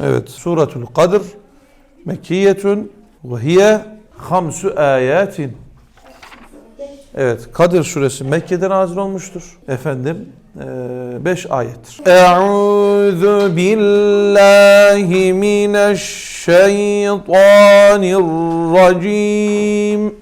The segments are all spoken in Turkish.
Evet. Suratul Kadr Mekkiyetun ve hiye hamsu ayatin. Evet. Kadir suresi Mekke'de nazil olmuştur. Efendim 5 ayettir. Euzu billahi mineşşeytanirracim.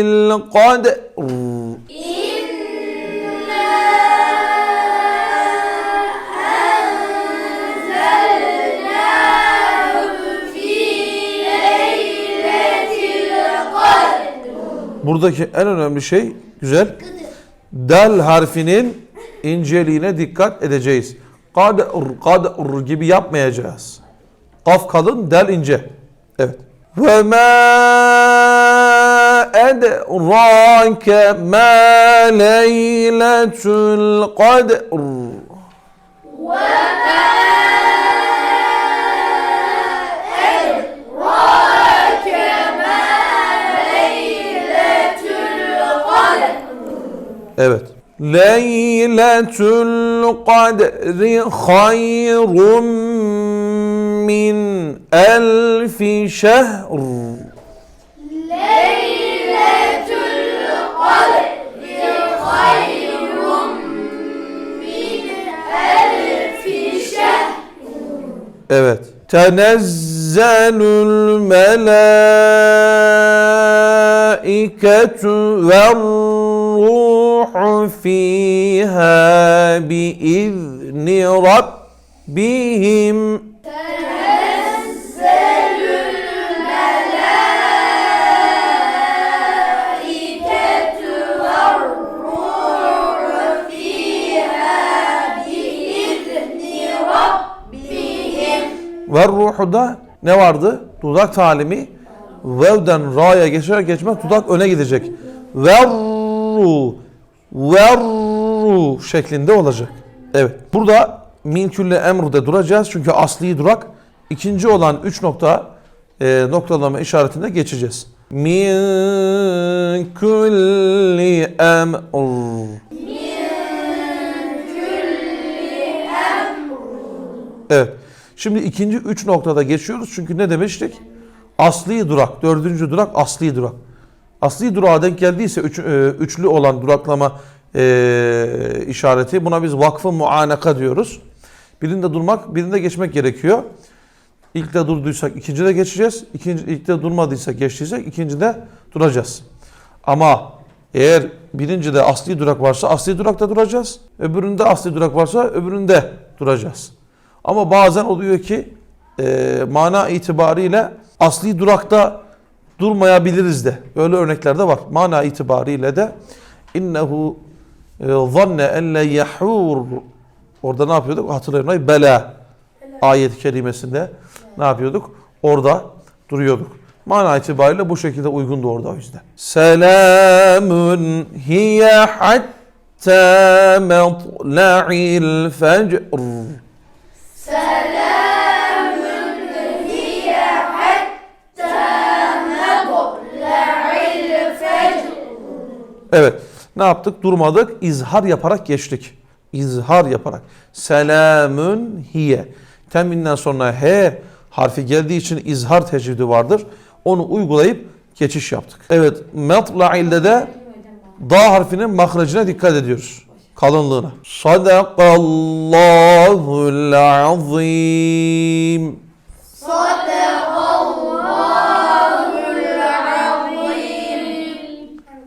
القدر إنا أنزلناه في ليلة القدر Buradaki en önemli şey güzel. Dal harfinin inceliğine dikkat edeceğiz. Kadr, kadr gibi yapmayacağız. Kaf kalın, del ince. Evet. Ve ma edrake ma leyletul kadr. أدراك ما ليلة القدر Evet. Leyletul kadri hayrun min elfi şehr. Evet. Tenezzelul melâiketu ve ruhu fîhâ biizni rabbihim. Tenezzelul Ve ruhu da ne vardı? Dudak talimi. Vev'den ra'ya geçer geçmez dudak öne gidecek. Ve ruh. Ve ruh şeklinde olacak. Evet. Burada min külle emrude duracağız. Çünkü asli durak. ikinci olan üç nokta e, noktalama işaretinde geçeceğiz. Min külli emr. Evet. Şimdi ikinci üç noktada geçiyoruz. Çünkü ne demiştik? Asli durak. Dördüncü durak asli durak. Asli durağa denk geldiyse üç, e, üçlü olan duraklama e, işareti buna biz vakfı muanaka diyoruz. Birinde durmak, birinde geçmek gerekiyor. İlkte durduysak ikincide geçeceğiz. İkinci, ilkte durmadıysak geçtiysek ikincide duracağız. Ama eğer birincide asli durak varsa asli durakta duracağız. Öbüründe asli durak varsa öbüründe duracağız. Ama bazen oluyor ki e, mana itibariyle asli durakta durmayabiliriz de. Öyle örnekler de var. Mana itibariyle de innehu e, zanne en le yahur Orada ne yapıyorduk? Hatırlayın. Bela ayet-i kerimesinde ne yapıyorduk? Orada duruyorduk. Mana itibariyle bu şekilde uygundu orada o yüzden. Selamun hiye hatta matla'il fecr. Evet. Ne yaptık? Durmadık. İzhar yaparak geçtik. İzhar yaparak. Selamün hiye. Teminden sonra he harfi geldiği için izhar tecvidi vardır. Onu uygulayıp geçiş yaptık. Evet. Metla'ilde de da harfinin mahracına dikkat ediyoruz kalınlığına. Sadakallahul azim.